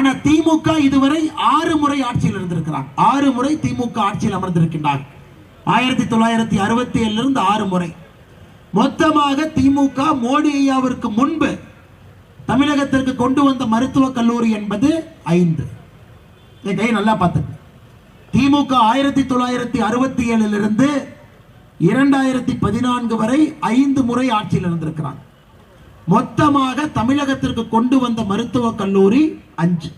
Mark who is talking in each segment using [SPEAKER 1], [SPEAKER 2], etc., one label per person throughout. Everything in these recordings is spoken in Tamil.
[SPEAKER 1] ஆனா திமுக இதுவரை ஆறு முறை ஆட்சியில் இருந்திருக்கிறார். ஆறு முறை திமுக ஆட்சியில் அமர்ந்திருக்கின்றார். ஆயிரத்தி தொள்ளாயிரத்தி அறுபத்தி ஏழுல இருந்து ஆறு முறை. மொத்தமாக திமுக மோடி ஐயாவிற்கு முன்பு தமிழகத்திற்கு கொண்டு வந்த மருத்துவக் கல்லூரி என்பது ஐந்து. என் நல்லா பார்த்துங்க திமுக ஆயிரத்தி தொள்ளாயிரத்தி அறுபத்தி ஏழிலிருந்து இரண்டாயிரத்தி பதினான்கு வரை ஐந்து முறை ஆட்சியில் இருந்திருக்கிறாங்க மொத்தமாக தமிழகத்திற்கு கொண்டு வந்த மருத்துவக் கல்லூரி அஞ்சு.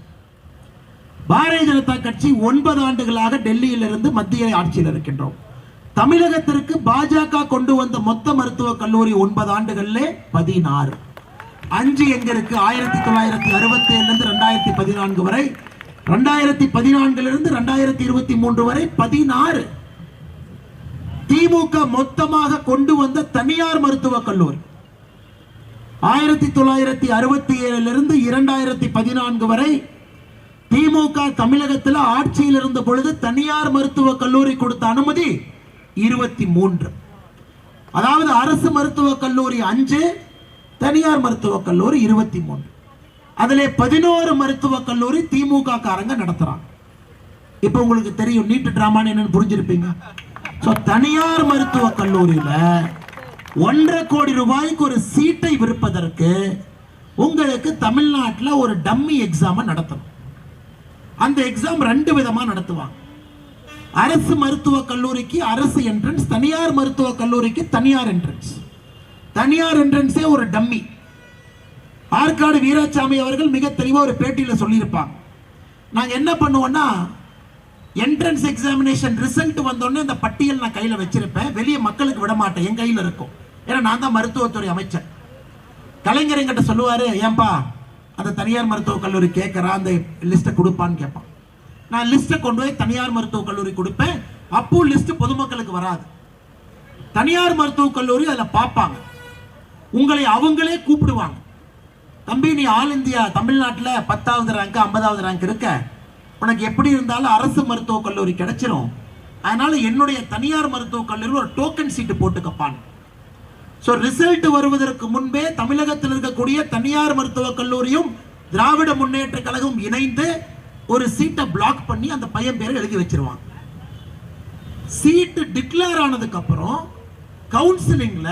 [SPEAKER 1] பாரதிய ஜனதா கட்சி ஒன்பது ஆண்டுகளாக டெல்லியில் இருந்து மத்திய ஆட்சியில் இருக்கின்றோம். தமிழகத்திற்கு பாஜக கொண்டு வந்த மொத்த மருத்துவக் கல்லூரி ஒன்பது ஆண்டுகளிலே பதினாறு. அஞ்சு எங்க இருக்கு ஆயிரத்தி தொள்ளாயிரத்தி அறுபத்தி ஏழுல இருந்து ரெண்டாயிரத்தி பதினான்கு வரை ரெண்டாயிரத்தி பதினான்குல இருந்து ரெண்டாயிரத்தி இருபத்தி மூன்று வரை பதினாறு. திமுக மொத்தமாக கொண்டு வந்த தனியார் மருத்துவக் கல்லூரி. ஆயிரத்தி தொள்ளாயிரத்தி அறுபத்தி ஏழுல இருந்து இரண்டாயிரத்தி பதினான்கு வரை திமுக தமிழகத்தில் ஆட்சியில் இருந்த பொழுது தனியார் மருத்துவக் கல்லூரி கொடுத்த அனுமதி இருபத்தி மூன்று. அதாவது அரசு மருத்துவக் கல்லூரி அஞ்சு தனியார் மருத்துவக் கல்லூரி இருபத்தி மூன்று. அதிலே பதினோரு மருத்துவக் கல்லூரி திமுக காரங்க நடத்துறாங்க. இப்போ உங்களுக்கு தெரியும் நீட்டு டிராமான்னு என்னன்னு புரிஞ்சிருப்பீங்க. ஸோ தனியார் மருத்துவக் கல்லூரியில் ஒன்றரை கோடி ரூபாய்க்கு ஒரு சீட்டை விற்பதற்கு உங்களுக்கு தமிழ்நாட்டில் ஒரு டம்மி எக்ஸாமை நடத்தணும். அந்த எக்ஸாம் ரெண்டு விதமாக நடத்துவாங்க. அரசு மருத்துவக் கல்லூரிக்கு அரசு என்ட்ரன்ஸ் தனியார் மருத்துவக் கல்லூரிக்கு தனியார் என்ட்ரன்ஸ் தனியார் என்ட்ரன்ஸே ஒரு டம்மி. ஆற்காடு வீராசாமி அவர்கள் மிக தெளிவாக ஒரு பேட்டியில் சொல்லியிருப்பாங்க. நாங்கள் என்ன பண்ணுவோன்னா என்ட்ரன்ஸ் எக்ஸாமினேஷன் ரிசல்ட் வந்தோடனே அந்த பட்டியல் நான் கையில் வச்சிருப்பேன். வெளியே மக்களுக்கு விட மாட்டேன் என் கையில் இருக்கும். ஏன்னா நான் தான் மருத்துவத்துறை அமைச்சர். கலைஞர் என்கிட்ட சொல்லுவாரு ஏன்பா அந்த தனியார் மருத்துவக் கல்லூரி கேட்கறா அந்த லிஸ்ட்டை கொடுப்பான்னு கேட்பான். நான் லிஸ்ட்டை கொண்டு போய் தனியார் மருத்துவக் கல்லூரி கொடுப்பேன். அப்போ லிஸ்ட் பொதுமக்களுக்கு வராது. தனியார் மருத்துவக் கல்லூரி அதில் பார்ப்பாங்க. உங்களை அவங்களே கூப்பிடுவாங்க. தம்பி நீ ஆல் இந்தியா தமிழ்நாட்டில் பத்தாவது ரேங்க் ஐம்பதாவது ரேங்க் இருக்க. உனக்கு எப்படி இருந்தாலும் அரசு மருத்துவக் கல்லூரி கிடைச்சிரும். அதனால என்னுடைய தனியார் மருத்துவக் கல்லூரி ஒரு டோக்கன் சீட்டு போட்டுக்கப்பான் ஸோ ரிசல்ட் வருவதற்கு முன்பே தமிழகத்தில் இருக்கக்கூடிய தனியார் மருத்துவக் கல்லூரியும் திராவிட முன்னேற்ற கழகம் இணைந்து ஒரு சீட்டை பிளாக் பண்ணி அந்த பையன் பேரை எழுதி வச்சிருவாங்க. சீட்டு டிக்ளேர் ஆனதுக்கு அப்புறம் கவுன்சிலிங்ல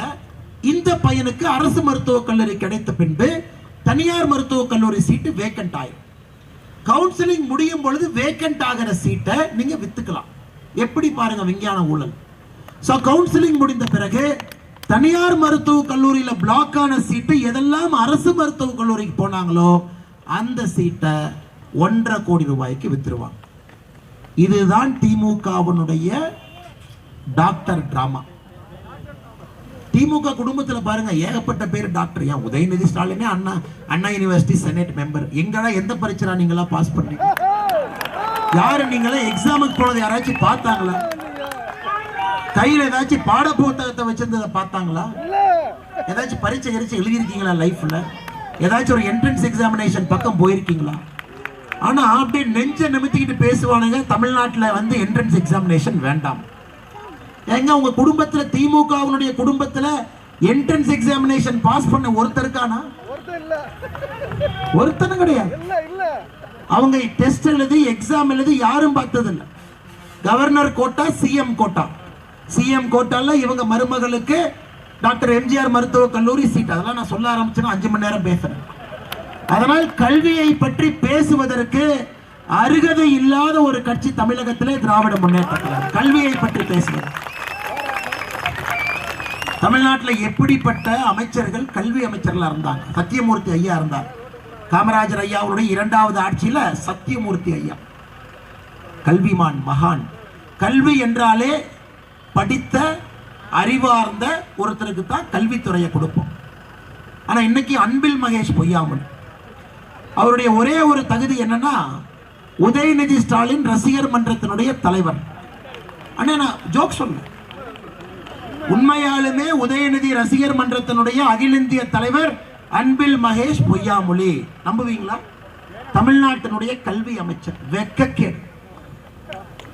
[SPEAKER 1] இந்த பையனுக்கு அரசு மருத்துவக் கல்லூரி கிடைத்த பின்பு தனியார் மருத்துவக் கல்லூரி சீட்டு வேக்கண்ட் ஆயிரும். கவுன்சிலிங் முடியும் பொழுது வேக்கண்ட் ஆகிற சீட்டை நீங்க வித்துக்கலாம். எப்படி பாருங்க விஞ்ஞான ஊழல். ஸோ கவுன்சிலிங் முடிந்த பிறகு தனியார் மருத்துவக் கல்லூரியில பிளாக் ஆன சீட்டு எதெல்லாம் அரசு மருத்துவக் கல்லூரிக்கு போனாங்களோ அந்த சீட்டை ஒன்றரை கோடி ரூபாய்க்கு வித்துருவாங்க. இதுதான் திமுகவனுடைய டாக்டர் டிராமா திமுக குடும்பத்தில் பாருங்க ஏகப்பட்ட பேர் டாக்டர் ஏன்? உதயநிதி ஸ்டாலினே அண்ணா அண்ணா யூனிவர்சிட்டி செனட் மெம்பர் எங்கடா எந்த பரீட்சை நீங்களா பாஸ் பண்ணீங்க? யாரு நீங்களா எக்ஸாமுக்கு போனது யாராச்சும் பார்த்தாங்களா? கையில் ஏதாச்சும் பாட புத்தகத்தை வச்சிருந்ததை பார்த்தாங்களா? ஏதாச்சும் பரீட்சை கரிச்சு எழுதியிருக்கீங்களா லைஃப்ல? ஏதாச்சும் ஒரு என்ட்ரன்ஸ் எக்ஸாமினேஷன் பக்கம் போயிருக்கீங்களா? ஆனா அப்படியே நெஞ்ச நிமித்திக்கிட்டு பேசுவானுங்க. தமிழ்நாட்டில் வந்து என்ட்ரன்ஸ் எக்ஸாமினேஷன் வேண்டாம். எங்க உங்க குடும்பத்துல திமுகவினுடைய குடும்பத்துல என்ட்ரன்ஸ் எக்ஸாமினேஷன் பாஸ் பண்ண ஒருத்தருக்கானா ஒருத்தனும் கிடையாது. அவங்க டெஸ்ட் எழுதி எக்ஸாம் எழுதி யாரும் பார்த்ததில்லை. Governor quota CM quota. CM கோட்டால இவங்க மருமகளுக்கு டாக்டர் எம்ஜிஆர் மருத்துவக் கல்லூரி சீட் அதெல்லாம் நான் சொல்ல ஆரம்பிச்சேன் அஞ்சு மணி நேரம் பேசுறேன். அதனால் கல்வியை பற்றி பேசுவதற்கு அருகதை இல்லாத ஒரு கட்சி தமிழகத்திலே திராவிட முன்னேற்ற கல்வியை பற்றி பேசுவது. தமிழ்நாட்டில் எப்படிப்பட்ட அமைச்சர்கள் கல்வி அமைச்சர்களா இருந்தாங்க? சத்தியமூர்த்தி ஐயா இருந்தார். காமராஜர் ஐயாவுடைய இரண்டாவது ஆட்சியில் சத்தியமூர்த்தி ஐயா. கல்விமான் மகான். கல்வி என்றாலே படித்த அறிவார்ந்த ஒருத்தருக்கு தான் கல்வித்துறையை கொடுப்போம். ஆனால் இன்னைக்கு அன்பில் மகேஷ் பொய்யாமல் அவருடைய ஒரே ஒரு தகுதி என்னன்னா உதயநிதி ஸ்டாலின் ரசிகர் மன்றத்தினுடைய தலைவர். அண்ணா நான் ஜோக் சொல்ல உண்மையாலுமே உதயநிதி ரசிகர் மன்றத்தினுடைய அகில இந்திய தலைவர் அன்பில் மகேஷ் பொய்யாமொழி. நம்புவீங்களா? தமிழ்நாட்டினுடைய கல்வி அமைச்சர். வெக்கக்கேடு.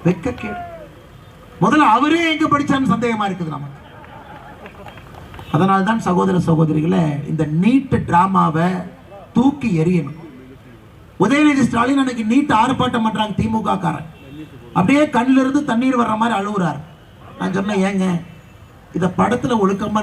[SPEAKER 1] வெக்கக்கேடு. முதல்ல அவரே எங்க படிச்சான்னு சந்தேகமா இருக்குது நமக்கு. அதனால்தான் சகோதர சகோதரிகளே இந்த நீட் டிராமாவை தூக்கி எறியணும். உதயநிதி ஸ்டாலின் அன்னைக்கு நீட்டு ஆர்ப்பாட்டம் பண்றாங்க திமுக காரன் அப்படியே கண்ணிலிருந்து தண்ணீர் வர்ற மாதிரி அழுகுறாரு நான் சொன்னேன் ஏங்க இதை படத்துல ஒழுக்கமா